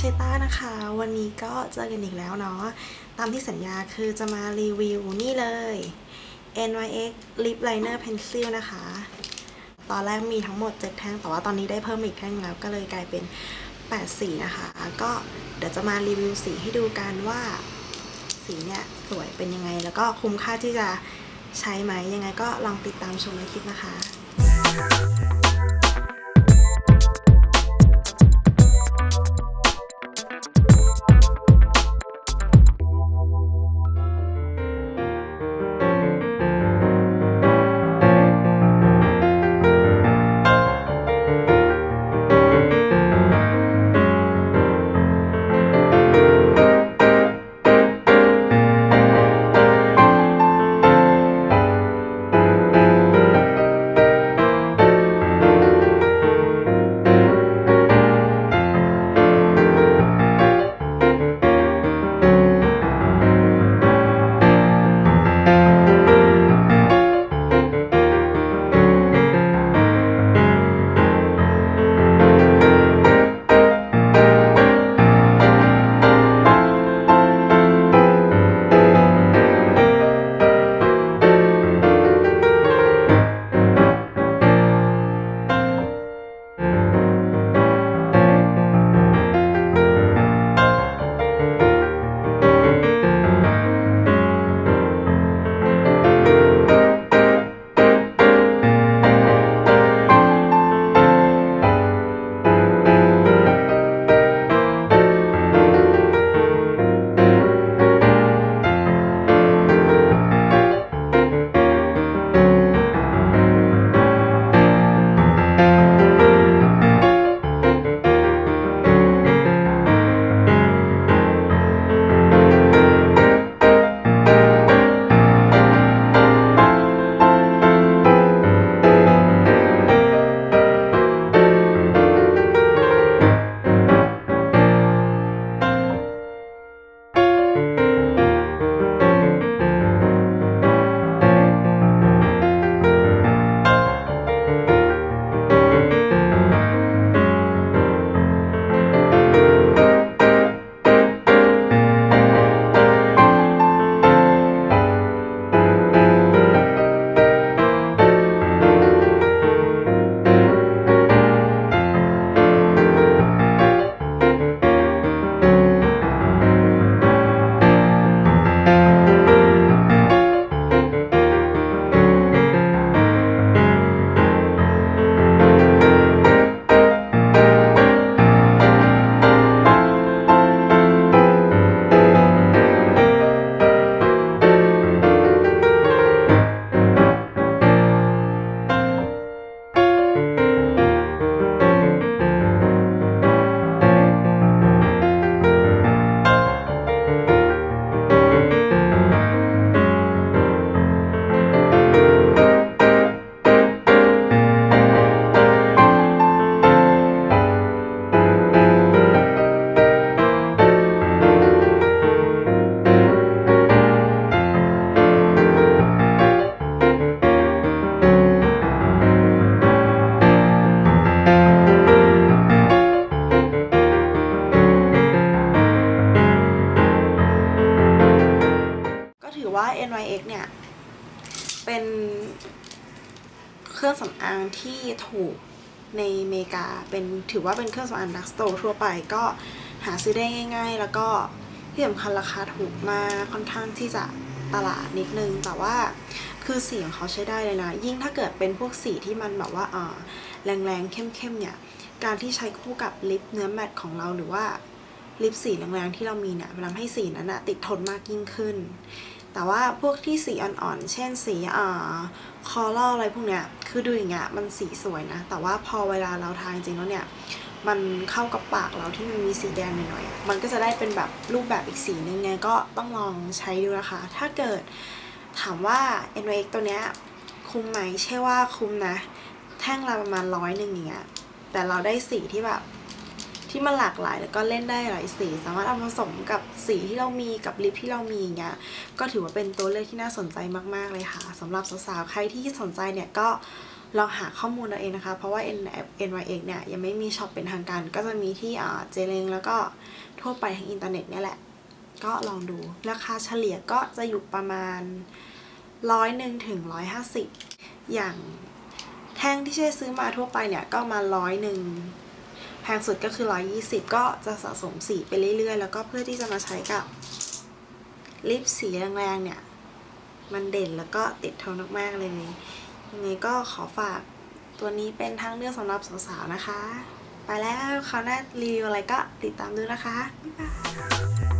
เชต้านะคะ วันนี้ก็เจอกันอีกแล้วเนาะ ตามที่สัญญาคือจะมารีวิวนี่เลย NYX Lip Liner Pencil นะคะ ตอนแรกมีทั้งหมด 7 แท่ง แต่ว่าตอนนี้ได้เพิ่มอีกแท่งแล้ว ก็เลยกลายเป็น 8 สีนะคะ ก็เดี๋ยวจะมารีวิวสีให้ดูกันว่าสีเนี่ยสวยเป็นยังไง แล้วก็คุ้มค่าที่จะใช้ไหม ยังไงก็ลองติดตามชมในคลิปนะคะ เป็นเครื่องสำอางที่ถูกในอเมริกาเป็นถือว่าเป็นเครื่องสำอางดักสโตร์ทั่วไปก็หาซื้อได้ง่าย ๆ แล้วก็ที่สำคัญราคาถูกมากค่อนข้างที่จะตลาดนิดนึง แต่ว่าคือสีของเขาใช้ได้เลยนะ ยิ่งถ้าเกิดเป็นพวกสีที่มันแบบว่าอ่าแรงๆ เข้มๆเนี่ย การที่ใช้คู่กับลิปเนื้อแมตของเราหรือว่าลิปสีแรงๆที่เรามีเนี่ยมันทำให้สีนั้นอะติดทนมากยิ่งขึ้น แต่ว่าพวกที่สีอ่อนๆ เช่นสีอ่าคอลอะไรพวกเนี้ย คือดูอย่างเงี้ยมันสีสวยนะ แต่ว่าพอเวลาเราทาจริงๆแล้วเนี่ย มันเข้ากับปากเราที่มันมีสีแดงหน่อยๆ มันก็จะได้เป็นแบบรูปแบบอีกสีนึงไงก็ต้องลองใช้ดูนะคะ ถ้าเกิดถามว่า NYX ตัวเนี้ยคุ้มไหมใช่ว่าคุ้มนะ แท่งละประมาณร้อยหนึ่งอย่างเงี้ย แต่เราได้สีที่แบบ ที่มันหลากหลาย แล้วก็เล่นได้หลายสี สามารถเอามาผสมกับสีที่เรามีกับลิปที่เรามีอย่างเงี้ยก็ถือว่าเป็นตัวเลือกที่น่าสนใจมากๆเลยค่ะสำหรับสาวๆใครที่สนใจเนี่ยก็ลองหาข้อมูลเราเองนะคะ เพราะว่า N NYX เนี่ยยังไม่มีช็อปเป็นทางการ ก็จะมีที่เจเลงแล้วก็ทั่วไปทางอินเทอร์เน็ตเนี่ยแหละ ก็ลองดูราคาเฉลี่ยก็จะอยู่ประมาณร้อยหนึ่งถึงร้อยห้าสิบอย่างแท่งที่เชซื้อมาทั่วไปเนี่ยก็มาร้อยหนึ่ง งสุดก็คือ 120 ก็จะสะสมสีไปเรื่อยๆ แล้วก็เพื่อที่จะมาใช้กับลิปสีแรงๆเนี่ย มันเด่นแล้วก็ติดทนมากๆเลยยังไงก็ขอฝากตัวนี้เป็นทางเลือกสำหรับสาวๆนะคะ ไปแล้วคราวหน้ารีวิวอะไรก็ติดตามดูนะคะ บ๊ายบาย